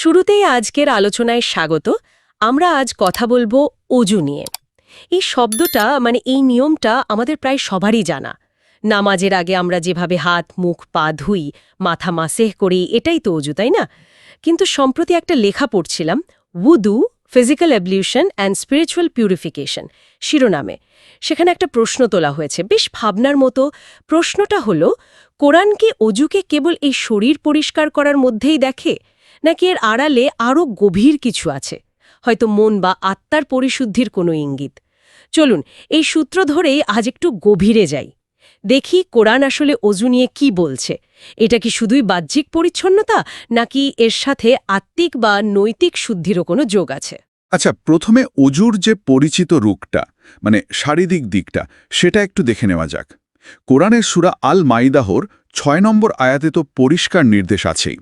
শুরুতেই আজকের আলোচনায় স্বাগত। আমরা আজ কথা বলব অজু নিয়ে। এই শব্দটা মানে এই নিয়মটা আমাদের প্রায় সবারই জানা। নামাজের আগে আমরা যেভাবে হাত, মুখ, পা ধুই, মাথা মাসেহ করি, এটাই তো অজু, তাই না? কিন্তু সম্প্রতি একটা লেখা পড়ছিলাম উদু physical ablution and spiritual purification শিরোনামে। সেখানে একটা প্রশ্ন তোলা হয়েছে। বেশ ভাবনার মতো। প্রশ্নটা হলো, কোরআন কি অজুকে কেবল এই শরীর পরিষ্কার করার মধ্যেই দেখে? নাকি এর আড়ালে আরও গভীর কিছু আছে? হয়তো মন বা আত্মার পরিশুদ্ধির কোনো ইঙ্গিত। চলুন, এই সূত্র ধরেই আজ একটু গভীরে যাই। দেখি কোরআন আসলে অজু নিয়ে কি বলছে। এটা কি শুধুই বাহ্যিক পরিচ্ছন্নতা, নাকি এর সাথে আত্মিক বা নৈতিক শুদ্ধিরও কোনো যোগ আছে? আচ্ছা প্রথমে অজুর যে পরিচিত রূপটা মানে শারীরিক দিকটা, সেটা একটু দেখে নেওয়া যাক। কোরআনের সুরা আল মাইদাহর ছয় নম্বর আয়াতে তো পরিষ্কার নির্দেশ আছেই।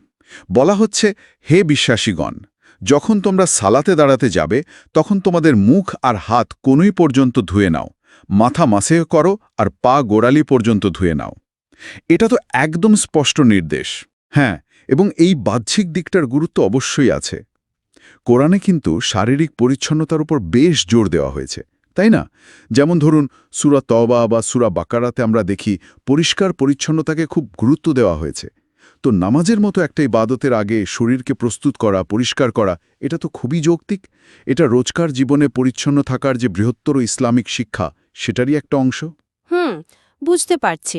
বলা হচ্ছে, হে বিশ্বাসীগণ, যখন তোমরা সালাতে দাঁড়াতে যাবে, তখন তোমাদের মুখ আর হাত কোনই পর্যন্ত ধুয়ে নাও। মাথা মাসেহ করো আর পা গোড়ালি পর্যন্ত ধুয়ে নাও। এটা তো একদম স্পষ্ট নির্দেশ। হ্যাঁ এবং এই বাহ্যিক দিকটার গুরুত্ব অবশ্যই আছে। কোরআনে কিন্তু শারীরিক পরিচ্ছন্নতার উপর বেশ জোর দেওয়া হয়েছে, তাই না? যেমন ধরুন, সুরা তবা বা সুরা বাকারাতে আমরা দেখি, পরিষ্কার পরিচ্ছন্নতাকে খুব গুরুত্ব দেওয়া হয়েছে। তো নামাজের মতো একটা ইবাদতের আগে শরীরকে প্রস্তুত করা পরিষ্কার করা এটা তো খুবই যৌক্তিক। এটা রোজকার জীবনে পরিচ্ছন্ন থাকার যে বৃহত্তর ইসলামিক শিক্ষা সেটারই একটা অংশ। হুম বুঝতে পারছি।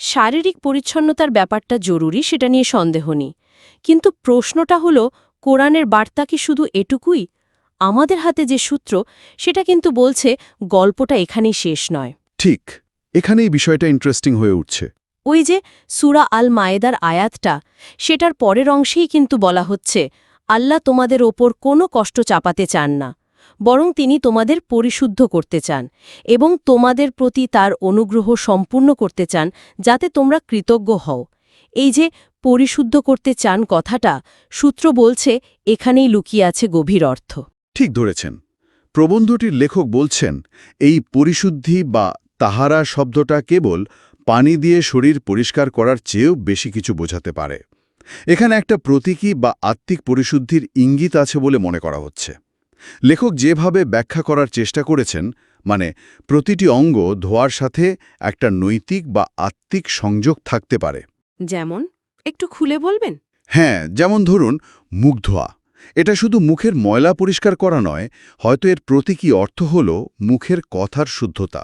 শারীরিক পরিচ্ছন্নতার ব্যাপারটা জরুরি সেটা নিয়ে সন্দেহ নেই। কিন্তু প্রশ্নটা হলো কোরআনের বার্তা কি শুধু এটুকুই? আমাদের হাতে যে সূত্র সেটা কিন্তু বলছে গল্পটা এখানেই শেষ নয়। ঠিক এখানেই বিষয়টা ইন্টারেস্টিং হয়ে উঠছে। ওই যে সুরা আল মায়েদার আয়াতটা, সেটার পরের অংশেই কিন্তু বলা হচ্ছে, আল্লাহ তোমাদের ওপর কোনো কষ্ট চাপাতে চান না, বরং তিনি তোমাদের পরিশুদ্ধ করতে চান এবং তোমাদের প্রতি তার অনুগ্রহ সম্পূর্ণ করতে চান যাতে তোমরা কৃতজ্ঞ হও। এই যে পরিশুদ্ধ করতে চান কথাটা, সূত্র বলছে, এখানেই লুকিয়ে আছে গভীর অর্থ। ঠিক ধরেছেন। প্রবন্ধটির লেখক বলছেন, এই পরিশুদ্ধি বা তাহারা শব্দটা কেবল পানি দিয়ে শরীর পরিষ্কার করার চেয়েও বেশি কিছু বোঝাতে পারে। এখানে একটা প্রতীকী বা আত্মিক পরিশুদ্ধির ইঙ্গিত আছে বলে মনে করা হচ্ছে। লেখক যেভাবে ব্যাখ্যা করার চেষ্টা করেছেন মানে প্রতিটি অঙ্গ ধোয়ার সাথে একটা নৈতিক বা আত্মিক সংযোগ থাকতে পারে। যেমন একটু খুলে বলবেন? হ্যাঁ যেমন ধরুন মুখ ধোয়া। এটা শুধু মুখের ময়লা পরিষ্কার করা নয় হয়তো এর প্রতীকী অর্থ হল মুখের কথার শুদ্ধতা।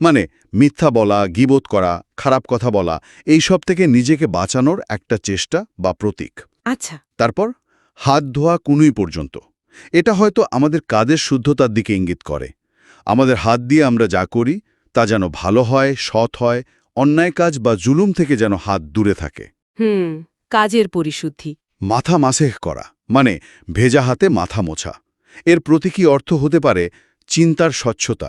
মানে মিথ্যা বলা গিবোধ করা খারাপ কথা বলা এই সব থেকে নিজেকে বাঁচানোর একটা চেষ্টা বা প্রতীক। আচ্ছা। তারপর হাত ধোয়া কুনুই পর্যন্ত। এটা হয়তো আমাদের কাজের শুদ্ধতার দিকে ইঙ্গিত করে। আমাদের হাত দিয়ে আমরা যা করি তা যেন ভালো হয় সৎ হয় অন্যায় কাজ বা জুলুম থেকে যেন হাত দূরে থাকে। হুম কাজের পরিশুদ্ধি। মাথা মাসেহ করা মানে ভেজা হাতে মাথা মোছা। এর প্রতীকী অর্থ হতে পারে চিন্তার স্বচ্ছতা।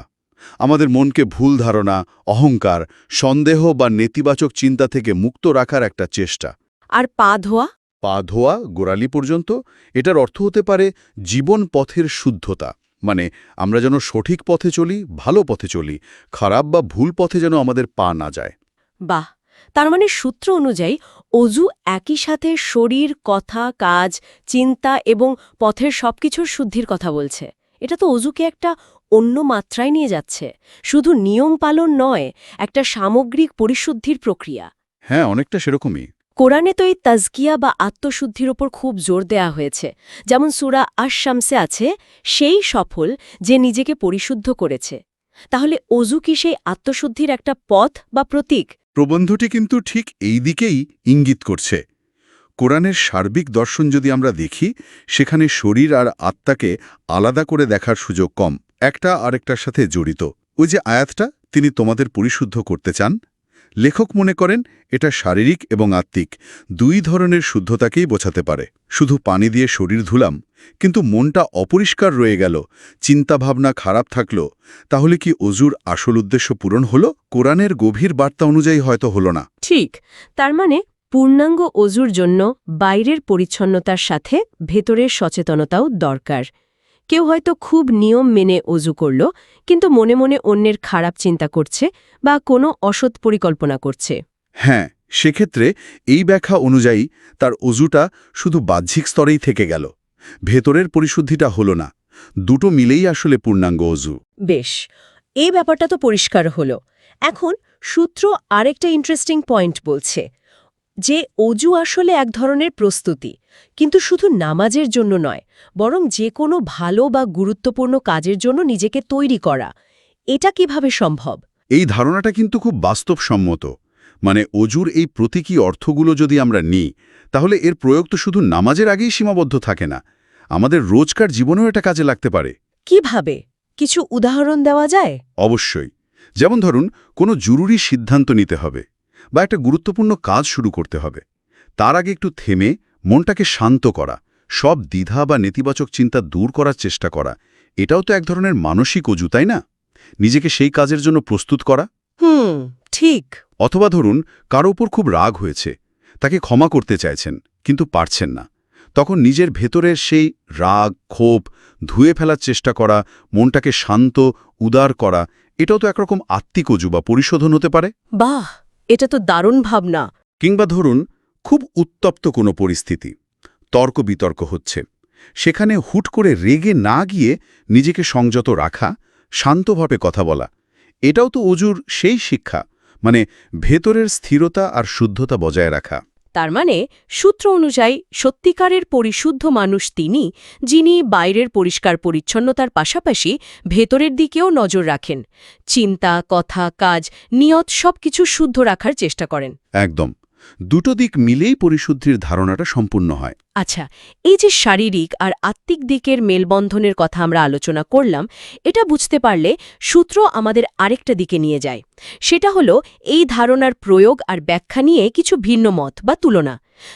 আমাদের মনকে ভুল ধারণা অহংকার সন্দেহ বা নেতিবাচক চিন্তা থেকে মুক্ত রাখার একটা চেষ্টা। আর পা ধোয়া? পা ধোয়া গোড়ালি পর্যন্ত এটার অর্থ হতে পারে জীবন পথের শুদ্ধতা। মানে আমরা যেন সঠিক পথে চলি ভালো পথে চলি খারাপ বা ভুল পথে যেন আমাদের পা না যায়। বাহ! তার মানে সূত্র অনুযায়ী অজু একই সাথে শরীর কথা কাজ চিন্তা এবং পথের সবকিছুর শুদ্ধির কথা বলছে। এটা তো অজুকে একটা অন্য মাত্রায় নিয়ে যাচ্ছে। শুধু নিয়ম পালন নয় একটা সামগ্রিক পরিশুদ্ধির প্রক্রিয়া। হ্যাঁ অনেকটা সেরকমই। কোরআনে তো এই তাজকিয়া বা আত্মশুদ্ধির ওপর খুব জোর দেয়া হয়েছে। যেমন সুরা আশামসে আছে সেই সফল যে নিজেকে পরিশুদ্ধ করেছে। তাহলে অজু কি সেই আত্মশুদ্ধির একটা পথ বা প্রতীক? প্রবন্ধটি কিন্তু ঠিক এই দিকেই ইঙ্গিত করছে। কোরআনের সার্বিক দর্শন যদি আমরা দেখি সেখানে শরীর আর আত্মাকে আলাদা করে দেখার সুযোগ কম। একটা আরেকটার সাথে জড়িত। ওই যে আয়াতটা, তিনি তোমাদের পরিশুদ্ধ করতে চান। লেখক মনে করেন, এটা শারীরিক এবং আত্মিক। দুই ধরনের শুদ্ধতাকেই বোঝাতে পারে। শুধু পানি দিয়ে শরীর ধুলাম, কিন্তু মনটা অপরিষ্কার রয়ে গেল, চিন্তাভাবনা খারাপ থাকল। তাহলে কি অজুর আসল উদ্দেশ্য পূরণ হলো? কোরআনের গভীর বার্তা অনুযায়ী হয়তো হলো না। ঠিক, তার মানে পূর্ণাঙ্গ অজুর জন্য বাইরের পরিচ্ছন্নতার সাথে ভেতরের সচেতনতাও দরকার। কেউ হয়তো খুব নিয়ম মেনে অজু করল কিন্তু মনে মনে অন্যের খারাপ চিন্তা করছে বা কোনো অসৎ পরিকল্পনা করছে। হ্যাঁ সেক্ষেত্রে এই ব্যাখ্যা অনুযায়ী তার অজুটা শুধু বাহ্যিক স্তরেই থেকে গেল। ভেতরের পরিশুদ্ধিটা হল না দুটো মিলেই আসলে পূর্ণাঙ্গ অজু। বেশ এই ব্যাপারটা তো পরিষ্কার হলো। এখন সূত্র আরেকটা ইন্টারেস্টিং পয়েন্ট বলছে। যে অজু আসলে এক ধরনের প্রস্তুতি কিন্তু শুধু নামাজের জন্য নয় বরং যে কোনো ভালো বা গুরুত্বপূর্ণ কাজের জন্য নিজেকে তৈরি করা। এটা কীভাবে সম্ভব? এই ধারণাটা কিন্তু খুব বাস্তবসম্মত। মানে অজুর এই প্রতীকী অর্থগুলো যদি আমরা নিই তাহলে এর প্রয়োগ তো শুধু নামাজের আগেই সীমাবদ্ধ থাকে না। আমাদের রোজকার জীবনেও এটা কাজে লাগতে পারে। কীভাবে? কিছু উদাহরণ দেওয়া যায়? অবশ্যই। যেমন ধরুন কোনো জরুরি সিদ্ধান্ত নিতে হবে। বা একটা গুরুত্বপূর্ণ কাজ শুরু করতে হবে। তার আগে একটু থেমে মনটাকে শান্ত করা সব দ্বিধা বা নেতিবাচক চিন্তা দূর করার চেষ্টা করা এটাও তো এক ধরনের মানসিক অজু তাই না? নিজেকে সেই কাজের জন্য প্রস্তুত করা। হুম ঠিক। অথবা ধরুন কারও উপর খুব রাগ হয়েছে তাকে ক্ষমা করতে চাইছেন কিন্তু পারছেন না। তখন নিজের ভেতরের সেই রাগ ক্ষোভ ধুয়ে ফেলার চেষ্টা করা মনটাকে শান্ত উদার করা এটাও তো একরকম আত্মিক অজু বা পরিশোধন হতে পারে। বাহ! এটা তো দারুণ ভাবনা। কিংবা ধরুন, খুব উত্তপ্ত কোনো পরিস্থিতি। তর্ক বিতর্ক হচ্ছে। সেখানে হুট করে রেগে না গিয়ে নিজেকে সংযত রাখা, শান্তভাবে কথা বলা, এটাও তো অজুর সেই শিক্ষা মানে ভেতরের স্থিরতা আর শুদ্ধতা বজায় রাখা। তার মানে সূত্র অনুযায়ী, সত্যিকারের পরিশুদ্ধ মানুষ তিনি, যিনি বাইরের পরিষ্কার পরিচ্ছন্নতার পাশাপাশি ভেতরের দিকেও নজর রাখেন। চিন্তা, কথা, কাজ, নিয়ত সবকিছু শুদ্ধ রাখার চেষ্টা করেন। একদম। দুটো দিক মিলেই পরিশুদ্ধির ধারণাটা সম্পূর্ণ হয়। আচ্ছা এই যে শারীরিক আর আত্মিক দিকের মেলবন্ধনের কথা আমরা আলোচনা করলাম, এটা বুঝতে পারলে সূত্র আমাদের আরেকটা দিকে নিয়ে যায়। সেটা হলো এই ধারণার প্রয়োগ আর ব্যাখ্যা নিয়ে কিছু ভিন্ন মত বা তুলনা।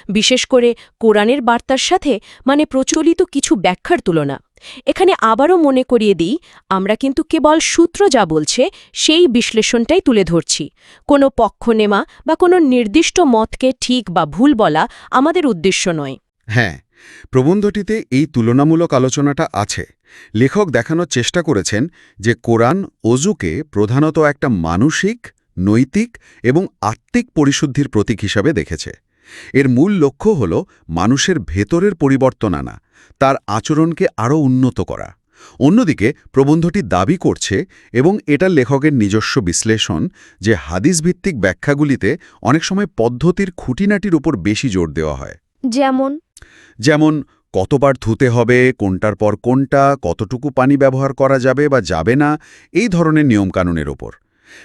বিশেষ করে কোরআনের বার্তার সাথে মানে প্রচলিত কিছু ব্যাখ্যার তুলনা। এখানে আবারও মনে করিয়ে দিই, আমরা কিন্তু কেবল সূত্র যা বলছে সেই বিশ্লেষণটাই তুলে ধরছি। কোনো পক্ষ নেমা বা কোনো নির্দিষ্ট মতকে ঠিক বা ভুল বলা আমাদের উদ্দেশ্য নয়। হ্যাঁ প্রবন্ধটিতে এই তুলনামূলক আলোচনাটা আছে। লেখক দেখানোর চেষ্টা করেছেন যে কোরআন অজুকে প্রধানত একটা মানসিক, নৈতিক এবং আত্মিক পরিশুদ্ধির প্রতীক হিসাবে দেখেছে। এর মূল লক্ষ্য হল মানুষের ভেতরের পরিবর্তন আনা, তার আচরণকে আরও উন্নত করা। অন্যদিকে প্রবন্ধটি দাবি করছে এবং এটা লেখকের নিজস্ব বিশ্লেষণ যে হাদিসভিত্তিক ব্যাখ্যাগুলিতে অনেক সময় পদ্ধতির খুঁটিনাটির উপর বেশি জোর দেওয়া হয়। যেমন? যেমন কতবার ধুতে হবে কোনটার পর কোনটা কতটুকু পানি ব্যবহার করা যাবে বা যাবে না এই ধরনের নিয়মকানুনের ওপর।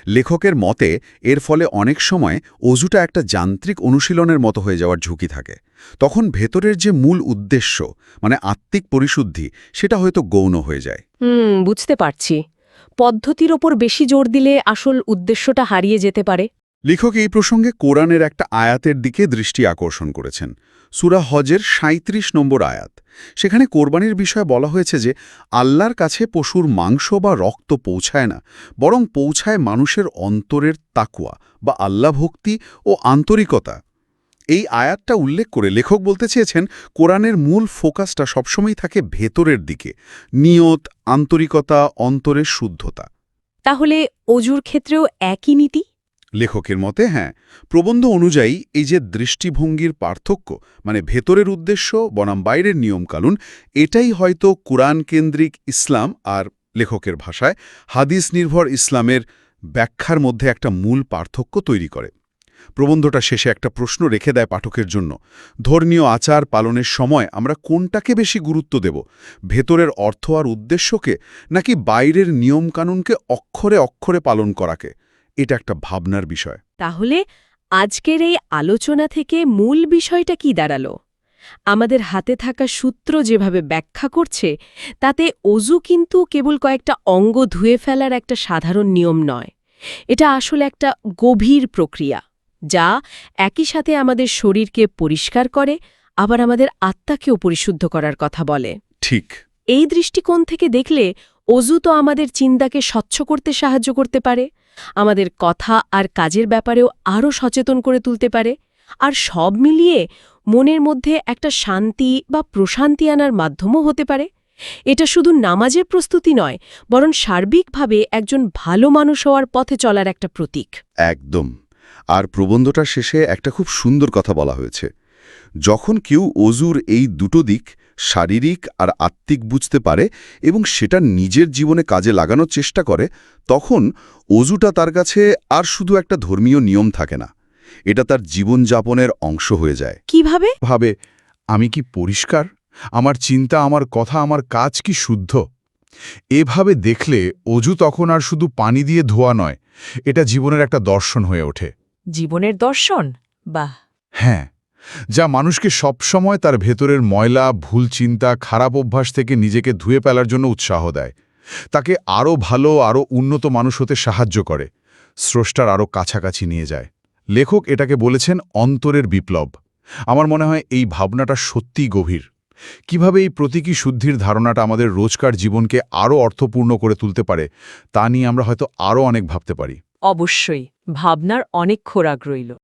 লেখকের মতে এর ফলে অনেক সময় অজুটা একটা যান্ত্রিক অনুশীলনের মতো হয়ে যাওয়ার ঝুঁকি থাকে। তখন ভেতরের যে মূল উদ্দেশ্য মানে আত্মিক পরিশুদ্ধি সেটা হয়তো গৌণ হয়ে যায়। হুম বুঝতে পারছি। পদ্ধতির ওপর বেশি জোর দিলে আসল উদ্দেশ্যটা হারিয়ে যেতে পারে। লেখক এই প্রসঙ্গে কোরআনের একটা আয়াতের দিকে দৃষ্টি আকর্ষণ করেছেন। সুরা হজের ৩৭ নম্বর আয়াত। সেখানে কোরবানির বিষয়ে বলা হয়েছে যে, আল্লাহর কাছে পশুর মাংস বা রক্ত পৌঁছায় না, বরং পৌঁছায় মানুষের অন্তরের তাকুয়া বা আল্লাহ ভক্তি ও আন্তরিকতা। এই আয়াতটা উল্লেখ করে লেখক বলতে চেয়েছেন, কোরআনের মূল ফোকাসটা সবসময় থাকে ভেতরের দিকে, নিয়ত, আন্তরিকতা, অন্তরের শুদ্ধতা। তাহলে অজুর ক্ষেত্রেও একই নীতি? লেখকের মতে হ্যাঁ প্রবন্ধ অনুযায়ী এই যে দৃষ্টিভঙ্গির পার্থক্য মানে ভেতরের উদ্দেশ্য, বনাম বাইরের নিয়মকানুন, এটাই হয়তো কোরআন কেন্দ্রিক ইসলাম আর লেখকের ভাষায় হাদিস নির্ভর ইসলামের ব্যাখ্যার মধ্যে একটা মূল পার্থক্য তৈরি করে। প্রবন্ধটা শেষে একটা প্রশ্ন রেখে দেয় পাঠকের জন্য। ধর্মীয় আচার পালনের সময় আমরা কোনটাকে বেশি গুরুত্ব দেব? ভেতরের অর্থ আর উদ্দেশ্যকে, নাকি বাইরের নিয়মকানুনকে অক্ষরে অক্ষরে পালন করাকে? এটা একটা ভাবনার বিষয়। তাহলে আজকের এই আলোচনা থেকে মূল বিষয়টা কি দাঁড়াল? আমাদের হাতে থাকা সূত্র যেভাবে ব্যাখ্যা করছে তাতে অজু কিন্তু কেবল কয়েকটা অঙ্গ ধুয়ে ফেলার একটা সাধারণ নিয়ম নয়। এটা আসলে একটা গভীর প্রক্রিয়া যা একই সাথে আমাদের শরীরকে পরিষ্কার করে আবার আমাদের আত্মাকেও পরিশুদ্ধ করার কথা বলে। ঠিক। এই দৃষ্টিকোণ থেকে দেখলে অজু তো আমাদের চিন্তাকে স্বচ্ছ করতে সাহায্য করতে পারে। আমাদের কথা আর কাজের ব্যাপারেও আরও সচেতন করে তুলতে পারে, আর সব মিলিয়ে মনের মধ্যে একটা শান্তি বা প্রশান্তি আনার মাধ্যমও হতে পারে। এটা শুধু নামাজের প্রস্তুতি নয়, বরং সার্বিকভাবে একজন ভালো মানুষ হওয়ার পথে চলার একটা প্রতীক। একদম। আর প্রবন্ধটার শেষে একটা খুব সুন্দর কথা বলা হয়েছে। যখন কেউ অজুর এই দুটো দিক শারীরিক আর আত্মিক বুঝতে পারে এবং সেটা নিজের জীবনে কাজে লাগানোর চেষ্টা করে তখন অজুটা তার কাছে আর শুধু একটা ধর্মীয় নিয়ম থাকে না। এটা তার জীবনযাপনের অংশ হয়ে যায়। কীভাবে? ভাবে আমি কি পরিষ্কার? আমার চিন্তা আমার কথা আমার কাজ কি শুদ্ধ? এভাবে দেখলে অজু তখন আর শুধু পানি দিয়ে ধোয়া নয় এটা জীবনের একটা দর্শন হয়ে ওঠে। জীবনের দর্শন? বাহ! হ্যাঁ যা মানুষকে সবসময় তার ভেতরের ময়লা, ভুল চিন্তা, খারাপ অভ্যাস থেকে নিজেকে ধুয়ে ফেলার জন্য উৎসাহ দেয়। তাকে আরও ভালো, আরও উন্নত মানুষ হতে সাহায্য করে। স্রষ্টার আরও কাছাকাছি নিয়ে যায়। লেখক এটাকে বলেছেন অন্তরের বিপ্লব। আমার মনে হয় এই ভাবনাটা সত্যিই গভীর। কীভাবে এই প্রতীকী শুদ্ধির ধারণাটা আমাদের রোজকার জীবনকে আরও অর্থপূর্ণ করে তুলতে পারে, তা নিয়ে আমরা হয়তো আরও অনেক ভাবতে পারি। অবশ্যই, ভাবনার অনেক খোরাক রইল।